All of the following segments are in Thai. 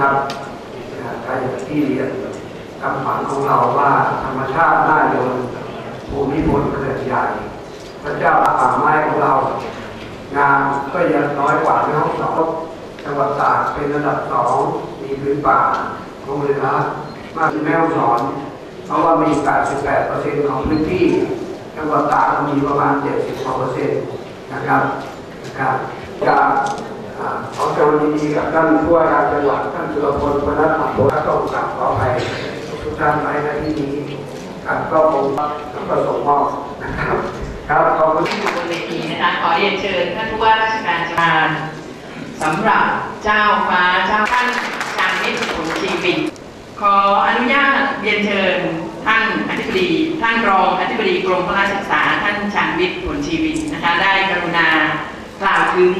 นะครับใครที่เรียนคำฝันของเราว่าธรรมชาติน่ายนภูมิพลเขื่อนใหญ่ พระเจ้าป่าไม้ของเรา งานก็ยังน้อยกว่าในห้องสองจังหวัดตากเป็นระดับสองมีพื้นป่าของเรือมากที่แม่ฮ่องสอน เพราะว่ามี 88%ของพื้นที่จังหวัดตากมีประมาณ 70%นะครับนะครับการ อ่าขอแสดงดีๆกับท่านผู้ว่าการจังหวัดท่านสุรพลพนัสขับรถต้องกลับขอไปทุกท่านไว้ในที่นี้ครับก็คงต้องประสงค์มอบนะครับครับขอบคุณที่อยู่บนเวทีนะคะขอเรียนเชิญท่านผู้ว่าราชการจังหวัดสำหรับเจ้าฟ้าเจ้าท่านชาญวิทย์ผลชีวิตขออนุญาตเรียนเชิญท่านอธิบดี ท่านรองอธิบดีกรมพระราชศึกษา ท่านชาญวิทย์ผลชีวิตนะคะได้กรุณากล่าวถึง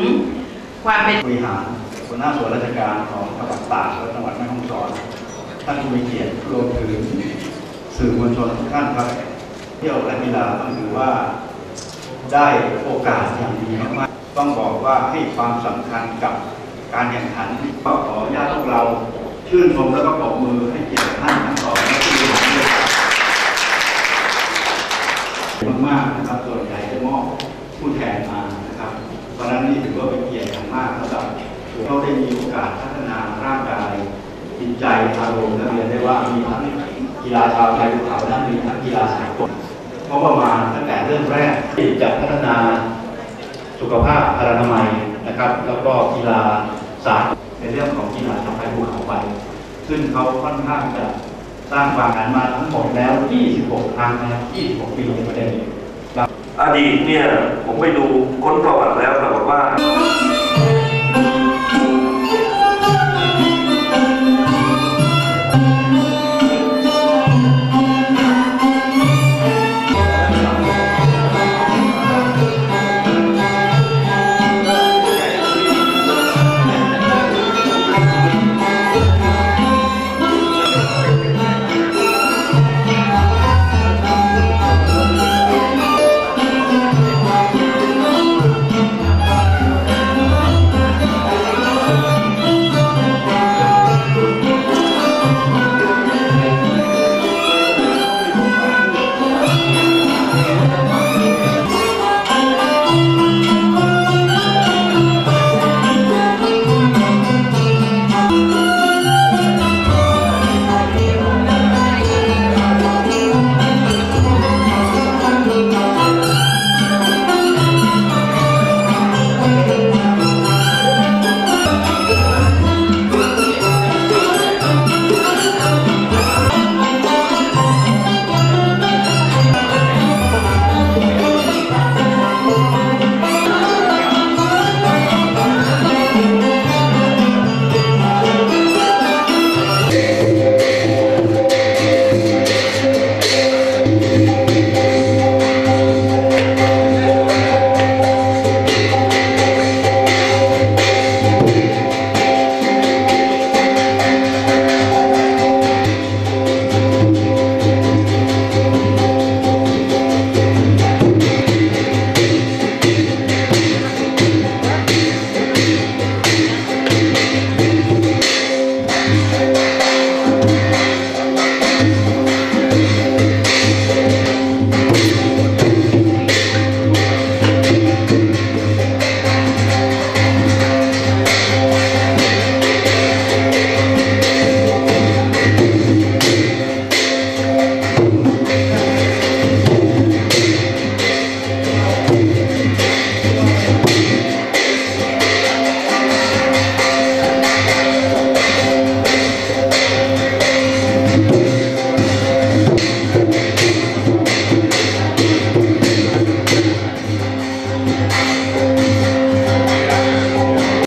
ความเป็นบริหารหัวหน้าส่วนราชการของจังหวัดตากและจังหวัดแม่ฮ่องสอนท่านผู้มีเกียรติรวมถึงสื่อมวลชนทุกท่านครับ เที่ยวและกีฬาต้องถือว่าได้โอกาสอย่างดีมากๆต้องบอกว่าให้ความสำคัญกับการแข่งขันก็ขออนุญาตพวกเราชื่นชมแล้วก็ปรบมือให้เกียรติท่านทั้งสองและผู้บริหารด้วยมากๆนะครับส่วนใหญ่จะมอบผู้แทนมา ราะฉะนั้นนี่ถือว่าเป็นเกียรติอย่างมากสำหรับเขาได้มีโอกาสพัฒนาร่างกายจิตใจอารมณ์และเรียนได้ว่ามีทั้งกีฬาชาวไทยภูเขาและมีทั้งกีฬาสากลเพราะว่ามาตั้งแต่เริ่มแรกที่จะพัฒนาสุขภาพพลานามัยนะครับ แล้วก็กีฬาสากลในเรื่องของกีฬาชาวไทยภูเขาไป ซึ่งเขาค่อนข้างจะสร้างความกันมาทั้งหมดแล้ว 26 ครั้งนะ26 ปีในประเด็น อดีตเนี่ยผมไปดูค้นประวัติแล้วปรากฏว่า